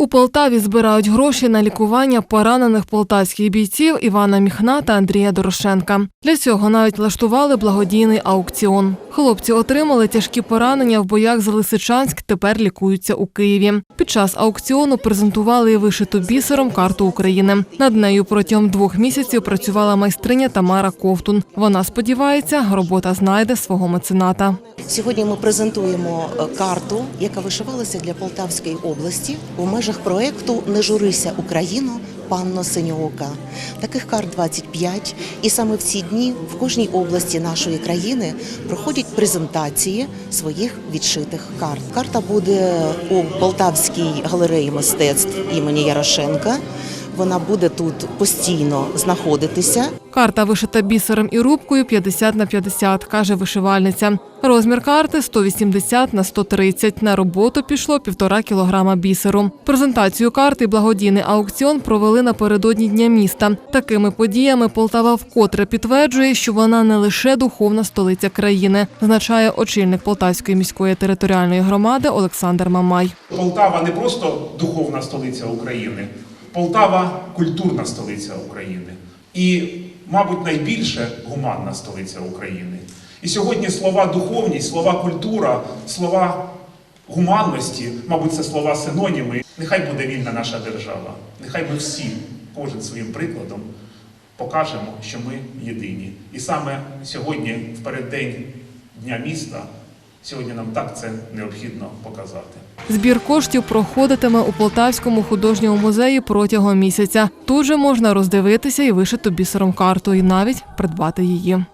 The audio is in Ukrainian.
У Полтаві збирають гроші на лікування поранених полтавських бійців Івана Міхна та Андрія Дорошенка. Для цього навіть влаштували благодійний аукціон. Хлопці отримали тяжкі поранення в боях за Лисичанськ, тепер лікуються у Києві. Під час аукціону презентували і вишиту бісером карту України. Над нею протягом двох місяців працювала майстриня Тамара Ковтун. Вона сподівається, робота знайде свого мецената. Сьогодні ми презентуємо е, карту, яка вишивалася для Полтавської області у межах проєкту Не журися Україну. Панно Синьоока. Таких карт 25. І саме в ці дні в кожній області нашої країни проходять презентації своїх відшитих карт. Карта буде у Полтавській галереї мистецтв імені Ярошенка. Вона буде тут постійно знаходитися. Карта вишита бісером і рубкою 50 на 50, каже вишивальниця. Розмір карти 180 на 130. На роботу пішло півтора кілограма бісеру. Презентацію карти благодійний аукціон провели напередодні Дня міста. Такими подіями Полтава вкотре підтверджує, що вона не лише духовна столиця країни, зазначає очільник Полтавської міської територіальної громади Олександр Мамай. Полтава не просто духовна столиця України, Полтава культурна столиця України і, мабуть, найбільше гуманна столиця України. І сьогодні слова духовність, слова культура, слова гуманності, мабуть, це слова синоніми. Нехай буде вільна наша держава. Нехай ми всі, кожен своїм прикладом, покажемо, що ми єдині. І саме сьогодні, в переддень Дня міста, сьогодні нам так це необхідно показати. Збір коштів проходитиме у Полтавському художньому музеї протягом місяця. Тут же можна роздивитися і вишиту бісером карту, і навіть придбати її.